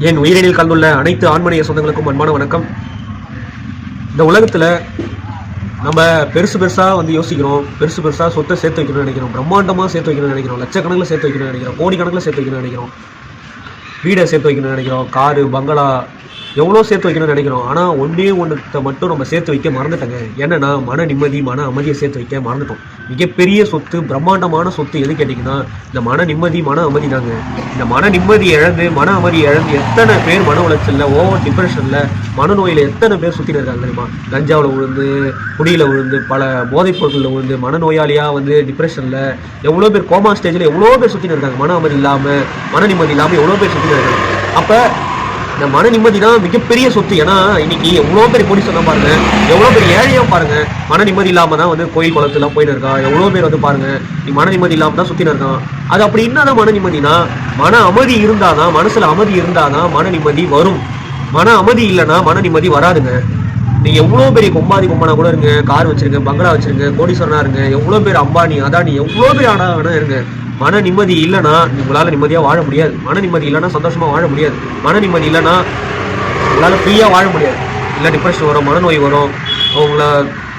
என் உயிரினில் கலந்துள்ள அனைத்து ஆண்மனிய சொந்தங்களுக்கும் அன்பான வணக்கம். இந்த உலகத்தில் நம்ம பெருசு பெருசாக வந்து யோசிக்கிறோம். பெருசு பெருசாக சொத்தை சேர்த்து வைக்கணும்னு நினைக்கிறோம். பிரம்மாண்டமாக சேர்த்து வைக்கணும்னு நினைக்கிறோம். லட்சக்கணக்கில் சேர்த்து வைக்கணும்னு நினைக்கிறோம். கோடிக்கணக்கில் சேர்த்து வைக்கணும்னு நினைக்கிறோம். வீடை சேர்த்து வைக்கணும்னு நினைக்கிறோம். காரு பங்களா எவ்வளோ சேர்த்து வைக்கணும்னு நினைக்கிறோம். ஆனால் ஒன்றே ஒன்றுத்தை மட்டும் நம்ம சேர்த்து வைக்க மறந்துட்டோங்க. என்னென்னா மன நிம்மதி மன அமைதியை சேர்த்து வைக்க மறந்துட்டோம். மிகப்பெரிய சொத்து பிரம்மாண்டமான சொத்து எது கேட்டிங்கன்னா இந்த மன நிம்மதி மன அமைதி தாங்க. இந்த மன நிம்மதி இழந்து மன அமைதி இழந்து எத்தனை பேர் மன உளைச்சலில் ஓவர் டிப்ரெஷனில் மனநோயில் எத்தனை பேர் சுற்றிட்டு இருக்காங்க தெரியுமா? கஞ்சாவில் விழுந்து குடியில் விழுந்து பல போதைப் பொருட்களில் விழுந்து மனநோயாளியாக வந்து டிப்ரெஷனில் எவ்வளோ பேர் கோமா ஸ்டேஜில் எவ்வளோ பேர் சுற்றிட்டு இருக்காங்க. மன அமைதி இல்லாமல் மன நிம்மதி இல்லாமல் எவ்வளோ பேர் சுற்றிட்டு இருக்காங்க. அப்போ இந்த மன நிம்மதி தான் மிகப்பெரிய சொத்து. ஏன்னா இன்னைக்கு எவ்வளோ பேர் கோடி சொன்ன பாருங்க. எவ்வளோ பேர் ஏழையா பாருங்க. மன நிம்மதி இல்லாமல் தான் வந்து கோயில் குளத்துலாம் போயிட்டு இருக்கா எவ்வளோ பேர் வந்து பாருங்க நீ மன நிம்மதி இல்லாமல் தான் சுத்தின்னு இருக்கான் அது அப்படி என்னதான் மன நிம்மதினா மன அமைதி இருந்தாதான் மனசில் அமைதி இருந்தாதான் மன நிம்மதி வரும். மன அமைதி இல்லைன்னா மன நிம்மதி வராதுங்க. நீங்கள் எவ்வளோ பெரிய கொம்பாதி கொம்பானா கூட இருங்க. கார் வச்சிருங்க பங்களா வச்சிருங்க கோடீஸ்வரனா இருங்க. எவ்வளோ பேர் அம்பானி அதானி எவ்வளோ பேர் ஆனா வேணா இருங்க. மன நிம்மதி இல்லைன்னா உங்களால் நிம்மதியாக வாழ முடியாது. மன நிம்மதி இல்லைன்னா சந்தோஷமாக வாழ முடியாது. மன நிம்மதி இல்லைன்னா உங்களால் ஃப்ரீயாக வாழ முடியாது. இல்லை டிப்ரெஷன் வரும் மனநோய் வரும். உங்களை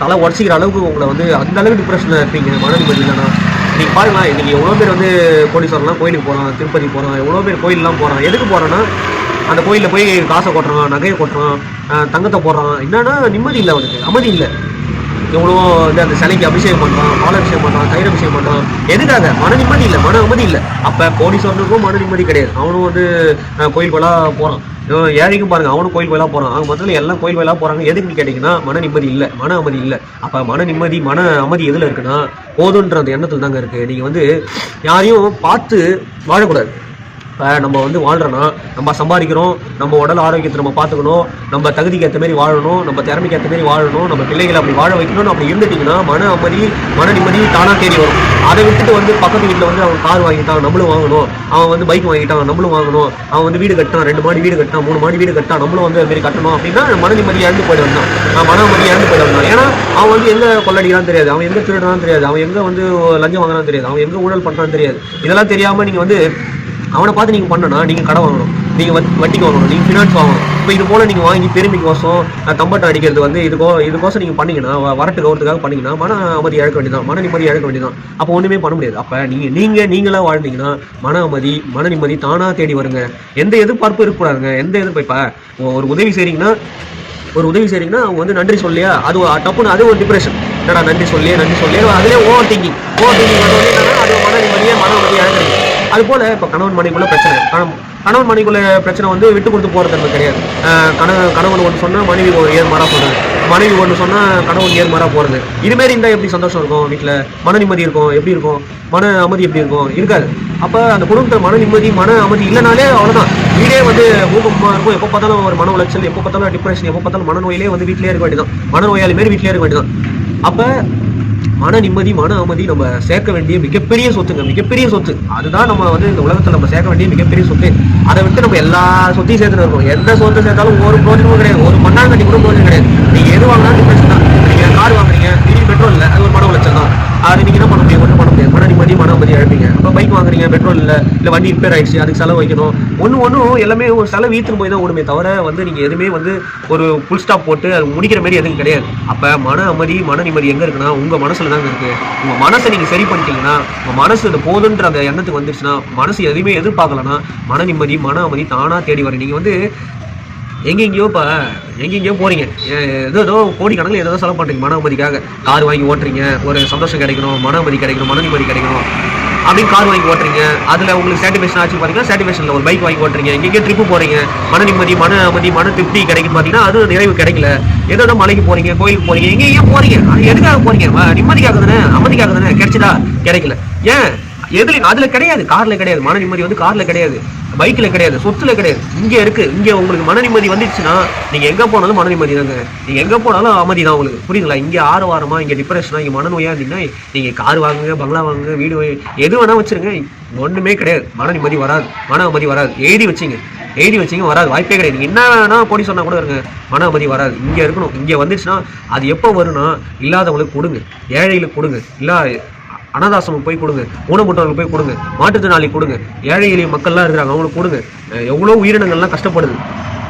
தலை உடச்சிக்கிற அளவுக்கு உங்களை வந்து அந்த அளவுக்கு டிப்ரெஷனில் இருப்பீங்க. மன நிம்மதி இல்லைன்னா. நீங்கள் பாருங்களேன் இன்றைக்கி எவ்வளோ பேர் வந்து கோடீஸ்வரம்லாம் கோயிலுக்கு போகிறான் திருப்பதி போகிறான் எவ்வளோ பேர் கோயிலெலாம் போகிறான் எதுக்கு போகிறான்னா அந்த கோயிலில் போய் காசை கொட்டுறான் நகையை கொட்டுறான் தங்கத்தை போடுறான். என்னன்னா நிம்மதி இல்லை அவனுக்கு அமைதி இல்லை. எவ்வளோ வந்து அந்த சிலைக்கு அபிஷேகம் பண்ணுறான் பால அபிஷேகம் பண்ணுறான் தயிர் அபிஷேகம் பண்ணுறான் எதுக்காக? மன நிம்மதி இல்லை மன நிம்மதி இல்லை. அப்போ கோடீஸ்வரனுக்கும் மன நிம்மதி கிடையாது. அவனும் வந்து கோயில் கோயிலாக போகிறான் ஏழைக்கும் பாருங்க அவனும் கோயில் கோயிலாக போகிறான் அவங்க மொத்தத்தில் எல்லாம் கோயில் கோயிலாக போகிறாங்க எதுக்குன்னு கேட்டிங்கன்னா மன நிம்மதி இல்லை மன அமைதி இல்லை. அப்போ மன நிம்மதி மன அமைதி எதில் இருக்குன்னா போதுன்ற அந்த எண்ணத்தில் தாங்க இருக்குது நீங்கள் வந்து யாரையும் பார்த்து வாழக்கூடாது. இப்போ நம்ம வந்து வாழ்கிறோன்னா நம்ம சம்பாதிக்கிறோம் நம்ம உடல் ஆரோக்கியத்தை நம்ம பார்த்துக்கணும் நம்ம தகுதிக்கு ஏற்ற மாதிரி வாழணும் நம்ம திறமைக்கு ஏற்ற மாதிரி வாழணும் நம்ம பிள்ளைகளை அப்படி வாழ வைக்கணும்னு அப்படி இருந்துட்டிங்கன்னா மன அமைதி மன நிம்மதி தானாக தேடி வரும். அதை விட்டுட்டு வந்து பக்கத்து வீட்டில் வந்து அவன் கார் வாங்கிட்டான் நம்மளும் வாங்கணும். அவன் வந்து பைக் வாங்கிட்டான் நம்மளும் வாங்கணும். அவன் வந்து வீடு கட்டான் ரெண்டு மாடி வீடு கட்டான் மூணு மாடி வீடு கட்டான் நம்மளும் வந்து அதுமாரி கட்டணும் அப்படின்னா மன நிம்மதி இறந்து போயிட வந்தான் நான் மன அமைதி இறந்து போயிட வந்தான் ஏன்னா அவன் வந்து எங்கே கொள்ளடிக்கிறான் தெரியாது. அவன் எங்கே திருடுறான்னு தெரியாது. அவன் எங்கே வந்து லஞ்சம் வாங்குறான்னு தெரியாது. அவன் எங்கே ஊழல் பண்ணுறான்னு தெரியாது. இதெல்லாம் தெரியாமல் நீங்கள் வந்து அவனை பார்த்து நீங்கள் பண்ணனா நீங்கள் கடை வாங்கணும். நீங்கள் வட்டிக்கு வாங்கணும். நீங்கள் ஃபினான்ஸ் வாங்கணும். இப்போ இது போல் நீங்கள் வாங்கி பெருமைக்கோசம் கம்பட்டம் அடிக்கிறது வந்து இதுக்கோ இதுக்கோசம் நீங்கள் பண்ணிங்கன்னா வரட்டு கவுரத்துக்காக பண்ணீங்கன்னா மன அமைதி இழக்க வேண்டியதான் மன நிம்மதி இழக்க வேண்டியதான் அப்போ ஒன்றுமே பண்ண முடியாது. அப்போ நீங்கள் நீங்கள் நீங்களாக வாழ்ந்தீங்கன்னா மன அமைதி மன நிம்மதி தானாக தேடி வருங்க. எந்த எதிர்பார்ப்பும் இருக்கக்கூடாதுங்க. எந்த எதிர்ப்பு இப்போ ஒரு உதவி செய்கிறீங்கன்னா ஒரு உதவி செய்றீங்கன்னா அவங்க வந்து நன்றி சொல்லியா? அது டப்புன்னு அது ஒரு டிப்ரெஷன் என்னடா நன்றி சொல்லியே நன்றி சொல்லியே அதுலேயே ஓவர் திங்கிங் ஓவர் திங்கிங் அது மன நிம்மதி அது போல இப்போ கணவன் மனைவிக்குள்ள பிரச்சனை. கணவன் கணவன் மனைவிக்குள்ள பிரச்சனை வந்து விட்டு கொடுத்து போகிறது எனக்கு கிடையாது. கணவன் கண கணவன் ஒன்று சொன்னால் மனைவி ஒரு ஏர்மாறாக போகிறது மனைவி ஒன்று சொன்னால் கணவன் ஏர்மாறாக போகிறது இதுமாரி இருந்தால் எப்படி சந்தோஷம் இருக்கும் வீட்டில் மன நிம்மதி இருக்கும். எப்படி இருக்கும்? மன அமைதி எப்படி இருக்கும்? இருக்காது. அப்போ அந்த குடும்பத்தில் மன நிம்மதி மன அமைதி இல்லைனாலே அவ்வளோதான் வீடே வந்து மூக்கமாக இருக்கும். எப்போ பார்த்தாலும் ஒரு மன உளைச்சல் எப்போ பார்த்தாலும் டிப்ரெஷன் எப்போ பார்த்தாலும் மனநோயிலே வந்து வீட்டிலே இருக்க வேண்டியதான் மனநோயாளி மாரி வீட்டிலே இருக்க வேண்டியதான் அப்போ மன நிம்மதி மன அமைதி நம்ம சேர்க்க வேண்டிய மிகப்பெரிய சொத்துங்க மிகப்பெரிய சொத்து. அதுதான் நம்ம வந்து இந்த உலகத்தில் நம்ம சேர்க்க வேண்டிய மிகப்பெரிய சொத்து. அதை விட்டு நம்ம எல்லா சொத்தையும் சேர்த்துட்டு இருக்கோம். எந்த சொத்தை சேர்த்தாலும் ஒரு பிரோஜனமும் கிடையாது. ஒரு மண்ணாங்கட்டி கூட பிரோஜனம் கிடையாது. நீங்கள் எது வாங்கினாலும் டிஃபரன்ஸ் தான். நீங்கள் கார் வாங்குறீங்க பெட்ரோல் இல்லை. அது ஒரு மன உளைச்சல் தான் அது நீங்கள் என்ன பண்ண முடியும்? ஒன்றும் பண்ண முடியாது. மன நிம்மதி மன அமைதி இழப்பீங்க இப்போ பைக் வாங்குறீங்க பெட்ரோல் இல்லை இல்லை வண்டி ரிப்பேர் ஆயிடுச்சு அதுக்கு செலவு வைக்கணும். ஒன்று ஒன்றும் எல்லாமே ஒரு செலவு ஈத்துன்னு போய் தான் ஓடுமே தவிர வந்து நீங்கள் எதுவுமே வந்து ஒரு ஃபுல் ஸ்டாப் போட்டு அது முடிக்கிற மாதிரி எதுவும் கிடையாது. அப்போ மன அமைதி மன நிம்மதி எங்கே இருக்குன்னா உங்கள் மனசில் தாங்க இருக்குது உங்கள் மனசை நீங்கள் சரி பண்ணிட்டீங்கன்னா உங்கள் மனசு இந்த போதுன்ற அந்த எண்ணத்துக்கு வந்துருச்சுன்னா மனசு எதுவுமே எதிர்பார்க்கலன்னா மன நிம்மதி மன அமைதி தானாக தேடி வரும். நீங்கள் வந்து எங்கெங்கேயோ இப்போ எங்கெங்கேயோ போகிறீங்க ஏதோ ஏதோ கோடிக்கணக்கில் ஏதோ செலவு பண்ணுறீங்க மன அமைதிக்காக கார் வாங்கி ஓட்டுறீங்க ஒரு சந்தோஷம் கிடைக்கணும் மன அமைதி கிடைக்கணும் மன நிம்மதி கிடைக்கணும். அப்படின்னு கார் வாங்கி ஓட்டுறீங்க. அதில் உங்களுக்கு சாட்டிஸ்ஃபேக்ஷன் ஆச்சு பார்த்தீங்கன்னா சாட்டிஸ்ஃபேக்ஷனில் ஒரு பைக் வாங்கி ஓட்டுறீங்க எங்கேயோ ட்ரிப்பு போகிறீங்க மன நிம்மதி மன அமைதி மன திருப்தி கிடைக்கும் பார்த்தீங்கன்னா அது நிறைவு கிடைக்கல. ஏதோ ஏதோ மலைக்கு போகிறீங்க கோயிலுக்கு போகிறீங்க எங்கேயோ போகிறீங்க அது எதுக்காக போகிறீங்க நிம்மதிக்காக தானே அமைதிக்காக தானே கிடைச்சதா? கிடைக்கல. ஏன்? எதுலையும் அதில் கிடையாது. கார்ல கிடையாது. மன நிம்மதி வந்து கார்ல கிடையாது. பைக்கில் கிடையாது சொத்துல கிடையாது. இங்கே இருக்குது இங்கே உங்களுக்கு மன நிம்மதி வந்துச்சுன்னா நீங்கள் எங்கே போனாலும் மன நிம்மதி தாங்க. நீங்கள் எங்கே போனாலும் அமைதி தான் உங்களுக்கு. புரியுதுங்களா? இங்கே ஆறு வாரமா இங்கே டிப்ரெஷனா இங்கே மனநோயாக இருந்தீங்கன்னா நீங்கள் கார் வாங்குங்க பங்களா வாங்குங்க வீடு எது வேணால் வச்சிருங்க. ஒன்றுமே கிடையாது. மன நிம்மதி வராது. மன அமைதி வராது. எழுதி வச்சிங்க. எழுதி வச்சிங்க வராது. வாய்ப்பே கிடையாது. நீங்கள் என்ன வேணால் போடி சொன்னால் கூட இருங்க. மன அமைதி வராது. இங்கே இருக்கணும். இங்கே வந்துச்சுன்னா அது எப்போ வரும்னா இல்லாதவங்களுக்கு கொடுங்க. ஏழைகளுக்கு கொடுங்க. இல்லை அனாதாசிரமம் போய் கொடுங்க. ஊனமுற்றவர்களுக்கு போய் கொடுங்க. மாற்றுத்திறனாளி கொடுங்க. ஏழை எளிய மக்கள்லாம் இருக்கிறாங்க அவங்களுக்கு கொடுங்க. எவ்வளோ உயிரினங்கள்லாம் கஷ்டப்படுது.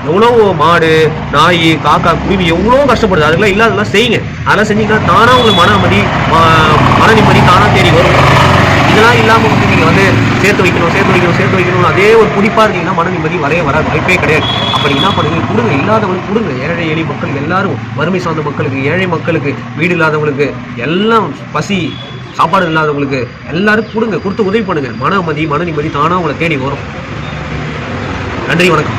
எவ்வளோ மாடு நாய் காக்கா குருவி எவ்வளோ கஷ்டப்படுது. அதுக்கெல்லாம் இல்லாதெல்லாம் செய்யுங்க. அதெல்லாம் செஞ்சீங்கன்னா தானாக உங்களுக்கு மன அமைதி மா மன நிம்மதி தானாக தேடி வரும். இதெல்லாம் இல்லாமல் வந்து நீங்கள் வந்து சேர்த்து வைக்கணும் சேர்த்து வைக்கணும் சேர்த்து வைக்கணும் அதே ஒரு குறிப்பாக இருந்தீங்கன்னா மன நிம்மதி வரைய வராது. வாய்ப்பே கிடையாது. அப்படி என்ன பண்ணுங்க கொடுங்க. இல்லாதவங்களுக்கு கொடுங்க. ஏழை எளி மக்கள் எல்லாரும் வறுமை சார்ந்த மக்களுக்கு ஏழை மக்களுக்கு வீடு இல்லாதவங்களுக்கு எல்லாம் பசி சாப்பாடு இல்லாதவங்களுக்கு எல்லாருக்கும் கொடுங்க கொடுத்து உதவி பண்ணுங்க. மன அமைதி மன நிம்மதி தானாக உங்களை தேடி வரும். நன்றி வணக்கம்.